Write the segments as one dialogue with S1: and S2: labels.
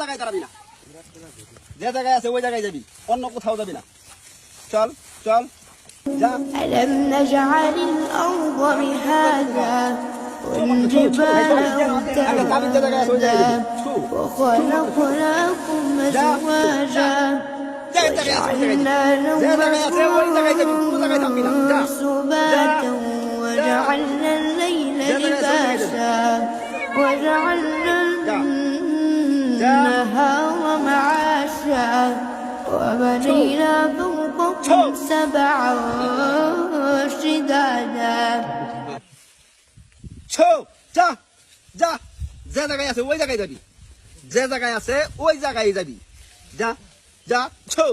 S1: জায়গায় দাঁড়াবি না যে জায়গায় আছে ওই জায়গায় যাবি অন্য কোথাও যাবি না চল চল যা
S2: ألم نجعل الأرض مهادا والجبال
S1: তাবিজ যে জায়গায় আছে ওই জায়গায়
S2: أوتادا
S1: যাবি ছু।
S2: وخلقناكم أزواجا
S1: যে জায়গায় আছে ওই জায়গায় যাবি।
S2: وجعلنا
S1: যে জায়গায় আছে ওই জায়গায় যাবি কোনো জায়গায় থাকবি না যা
S2: نومكم سباتا وجعلنا الليل لباسا وجعلنا النهار معاشا وبنينا فوقكم سبعا شدادا
S1: ছৌ যা যা যে জায়গায় আছে ওই জায়গায় যাবি যে জায়গায় আছে ওই জায়গায় যাবি যা যা ছৌ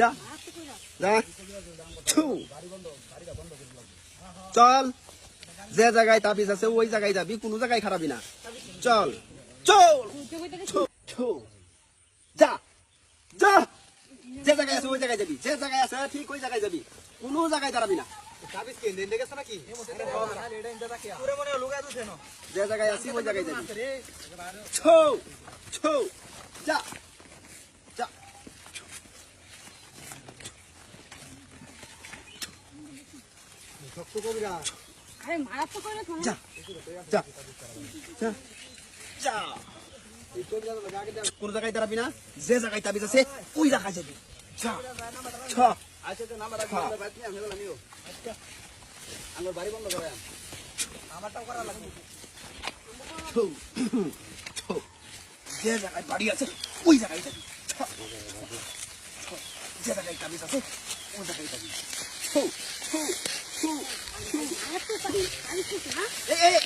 S1: যা যা ছু চল যে জায়গায় তাবিজ আছে ওই জায়গায় যাবি কোনো জায়গায় খারাপি না চল চল। যা যা। যে জায়গায় আছে ওই জায়গায় যাবি। যে জায়গায় আছে ঠিক ওই জায়গায় যাবি। কোনো জায়গায় দাঁড়াবি না। যে জায়গায় আছি ওই জায়গায় যাবি। ছৌ ছৌ যা যা।
S3: আরে মারাত্মক করে
S1: যা যা যা। যা। কোন জায়গায় দাঁড়াবি না? যে জায়গায় তাবিজ আছে ওই জায়গায় যাবি। আমার বাড়ি বন্ধ করে। আমারটাও করা লাগবে। যে জায়গায় বাড়ি আছে ওই জায়গায় যাবি। যে জায়গায় তাবিজ আছে ওই জায়গায় যাবি। ছৌ, ছৌ।
S3: আমি কি না
S1: এই, এই, এই।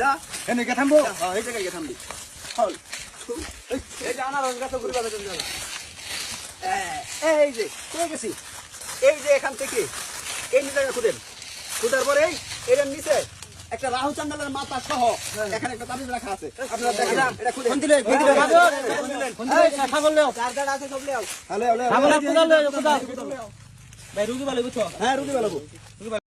S1: যা
S4: এনেকে থামবো?
S1: হ্যাঁ, এই জায়গায় গিয়ে থামবি। চল এই,
S4: যে আনারস গাছ ঘুরে বেড়াতে জানা
S1: এই, এই যে পেয়ে গেছি? এই যে এখান থেকে। এই জায়গা খুঁজেন খুঁজার পরে এটার নিচে একটা রাহু চান্দালের মাথা সহ এখানে একটা তাবিজ রাখা আছে। আপনারা দেখেন। এটা খুলে
S4: দিলে কোন দিলে এই ছাগল লেও।
S1: হ্যালো হ্যালো
S4: ছাগল কোদাল লেও। কোদাল ভাই রুগী ভালো বুঝছ?
S1: হ্যাঁ রুদি বেলাবো